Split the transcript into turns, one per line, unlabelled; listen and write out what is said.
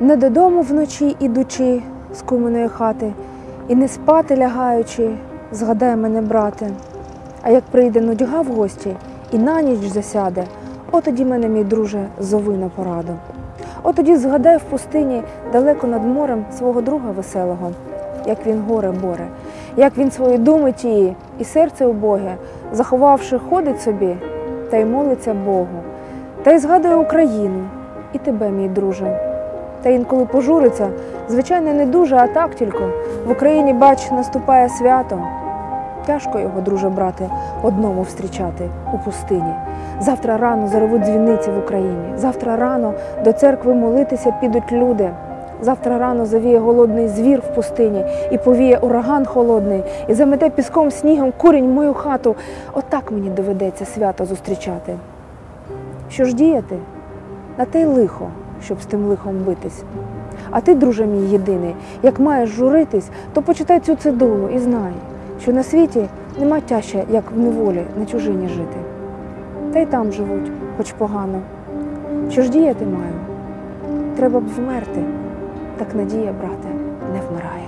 Не додому вночі ідучи з куминої хати, і не спати лягаючи, згадай мене, брате. А як прийде нудьга в гості і на ніч засяде, от тоді мене, мій друже, зови на пораду. От тоді згадай в пустині далеко над морем свого друга веселого, як він горе боре, як він свої думи тії і серце убоге, заховавши, ходить собі та й молиться Богу, та й згадує Україну і тебе, мій друже. Та інколи пожуриться, звичайно, не дуже, а так тільки. В Україні, бач, наступає свято. Тяжко його, друже, брате, одному встрічати у пустині. Завтра рано заревуть дзвіниці в Україні. Завтра рано до церкви молитися підуть люди. Завтра рано завіє голодний звір в пустині, і повіє ураган холодний, і замете піском снігом курінь мою хату. Отак мені доведеться свято зустрічати. Що ж діяти? На те й лихо, щоб з тим лихом битись. А ти, друже мій єдиний, як маєш журитись, то почитай цю цедулу і знай, що на світі нема тяжче, як в неволі на чужині жити. Та й там живуть, хоч погано. Що ж діяти маю? Треба б вмерти, так надія, брате, не вмирає.